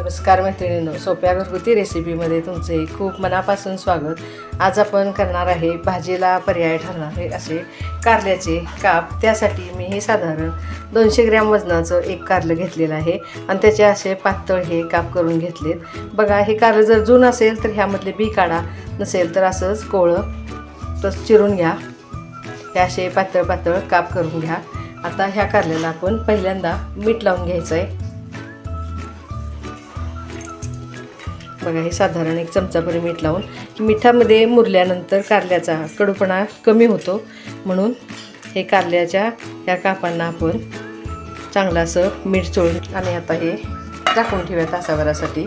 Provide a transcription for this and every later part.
नमस्कार मैत्रिणींनो सोप्या घरगुती रेसिपीमध्ये तुमचे खूप मनापासून स्वागत. आज आपण करणार आहे भाजीला पर्याय ठरणारे असे कारल्याचे काप. त्यासाठी मी हे साधारण दोनशे ग्रॅम वजनाचं एक कारलं घेतलेलं आहे आणि त्याचे असे पातळ हे काप करून घेतलेत. बघा हे कारलं जर जून असेल तर ह्यामधले बी काढा. नसेल तर असंच कोळं तर चिरून घ्या. हे असे पातळ पातळ काप करून घ्या. आता ह्या कारल्याला आपण पहिल्यांदा मीठ लावून घ्यायचं आहे बघा हे साधारण एक चमचाभर मीठ लावून. मिठामध्ये मुरल्यानंतर कारल्याचा कडूपणा कमी होतो. म्हणून हे कारल्याच्या ह्या कापांना आपण चांगलं असं मीठ चोळून आणि आता हे टाकून ठेवूया तासाभरासाठी.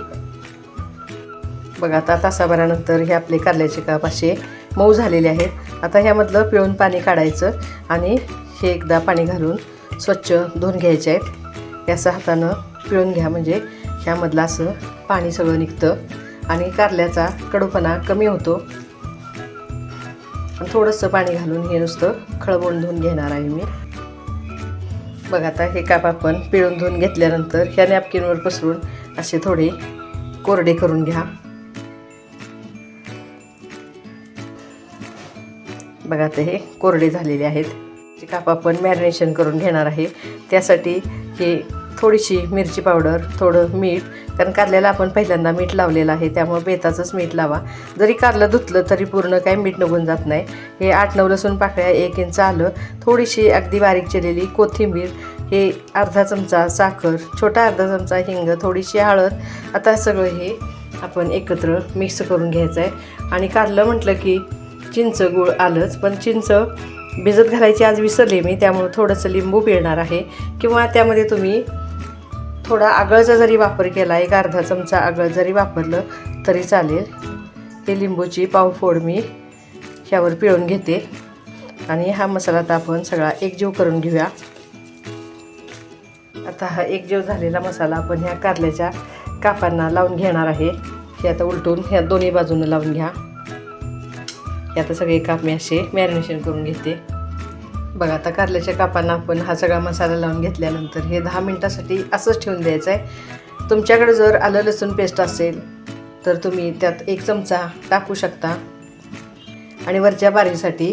बघा आता तासाभरानंतर हे आपले कारल्याचे काप असे मऊ झालेले आहेत. आता ह्यामधलं पिळून पाणी काढायचं आणि हे एकदा पाणी घालून स्वच्छ धुवून घ्यायचे आहेत. याचं हातानं पिळून घ्या म्हणजे ह्यामधलं असं पाणी सगळं निघतं आणि कारल्याचा कडूपणा कमी होतो. थोडंसं पाणी घालून हे नुसतं खळबळून धुवून घेणार आहे मी. बघा आता हे काप आपण पिळून धुवून घेतल्यानंतर ह्या नॅपकिनवर पसरून असे थोडे कोरडे करून घ्या. बघा आता हे कोरडे झालेले आहेत. हे काप आपण मॅरिनेशन करून घेणार आहे त्यासाठी हे थोडीशी मिरची पावडर थोडं मीठ कारण कारल्याला आपण पहिल्यांदा मीठ लावलेलं आहे त्यामुळे बेताचंच मीठ लावा. जरी कारलं धुतलं तरी पूर्ण काही मीठ निघून जात नाही. हे आठ नऊ लसूण पाकळ्या एक इंच आलं. थोडीशी अगदी बारीक चिरलेली कोथिंबीर हे अर्धा चमचा साखर छोटा अर्धा चमचा हिंग थोडीशी हळद. आता सगळं हे आपण एकत्र मिक्स करून घ्यायचं आहे आणि कारलं म्हटलं की चिंच गुळ आलंच पण चिंच भिजत घालायची आज विसरले मी त्यामुळं थोडंसं लिंबू पिळणार आहे. किंवा त्यामध्ये तुम्ही थोडा आगळचा जरी वापर केला एक अर्धा चमचा आगळ जरी वापरलं तरी चालेल. हे लिंबूची पावफोड मी ह्यावर पिळून घेते. आणि हा मसाला आता आपण सगळा एकजीव करून घेऊया. आता हा एकजीव झालेला मसाला आपण ह्या कारल्याच्या कापांना लावून घेणार आहे. हे आता उलटून ह्या दोन्ही बाजूनं लावून घ्या. हे आता सगळे काप मी असे मॅरिनेशन करून घेते. बघा आता कारल्याच्या कापांना आपण हा सगळा मसाला लावून घेतल्यानंतर हे दहा मिनटासाठी असंच ठेवून द्यायचं आहे तुमच्याकडे जर आलं लसूण पेस्ट असेल तर तुम्ही त्यात एक चमचा टाकू शकता. आणि वरच्या बारीसाठी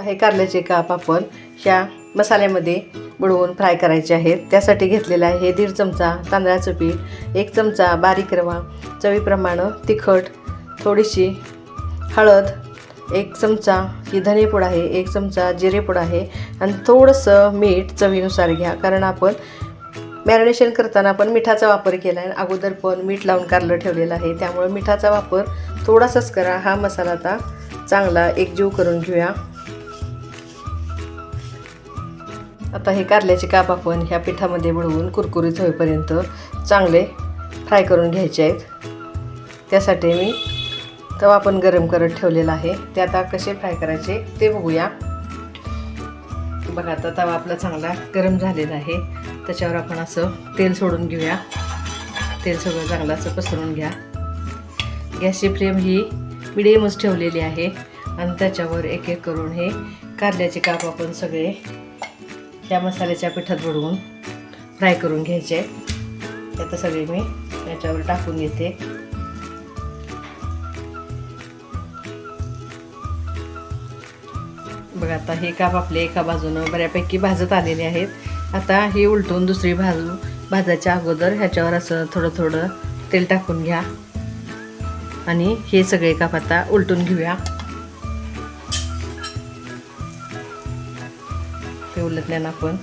हे कारल्याचे काप आपण ह्या मसाल्यामध्ये बुडवून फ्राय करायचे आहेत. त्यासाठी घेतलेलं आहे हे दीड चमचा तांदळाचं पीठ एक चमचा बारीक रवा चवीप्रमाणे तिखट थोडीशी हळद एक चमचा ही धनेपूड आहे एक चमचा जिरेपूड आहे आणि थोडंसं मीठ चवीनुसार घ्या. कारण आपण मॅरिनेशन करताना आपण मिठाचा वापर केला आहे अगोदर पण मीठ लावून कारलं ठेवलेलं आहे. त्यामुळे मिठाचा वापर थोडासाच करा. हा मसाला आता चांगला एकजीव करून घेऊया. आता हे कारल्याचे काप आपण ह्या पिठामध्ये बुडवून कुरकुरीत होईपर्यंत चांगले फ्राय करून घ्यायचे आहेत. त्यासाठी मी तवा आपण गरम करत ठेवलेला आहे. ते आता कसे फ्राय करायचे ते बघूया. बघा आता तवा आपला चांगला गरम झालेला आहे. त्याच्यावर आपण असं तेल सोडून घेऊया. तेल सगळं चांगलं असं पसरून घ्या. गॅसची फ्लेम ही मिडियमच ठेवलेली आहे. आणि त्याच्यावर एक एक करून हे कारल्याचे काप आपण सगळे त्या मसाल्याच्या पिठात बुडवून फ्राय करून घ्यायचे. आता सगळे मी याच्यावर टाकून घेते. बघा आता हे काप आपले एका बाजूनं बऱ्यापैकी भाजत आलेले आहेत. आता हे उलटून दुसरी बाजू भाजायच्या अगोदर ह्याच्यावर असं थोडं थोडं तेल टाकून घ्या. आणि हे सगळे काप आता उलटून घेऊया. ते उलटल्यानं आपण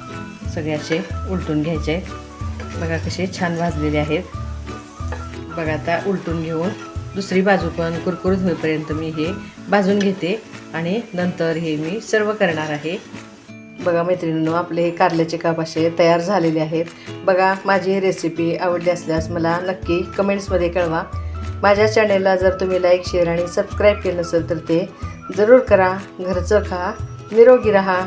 सगळ्याचे असे उलटून घ्यायचे बघा कसे छान भाजलेले आहेत. बघा आता उलटून घेऊन दुसरी बाजू पण कुरकुरीत होईपर्यंत मी हे भाजून घेते. आणि नंतर हे मी सर्व करणार आहे. बघा मैत्रिणींनो आपले हे कारल्याचे काप असे तयार झालेले आहेत. बघा माझी ही रेसिपी आवडली असल्यास मला नक्की कमेंट्समध्ये कळवा. माझ्या चॅनेलला जर तुम्ही लाईक शेअर आणि सबस्क्राईब केलं नसेल तर ते जरूर करा. घरचं खा निरोगी राहा.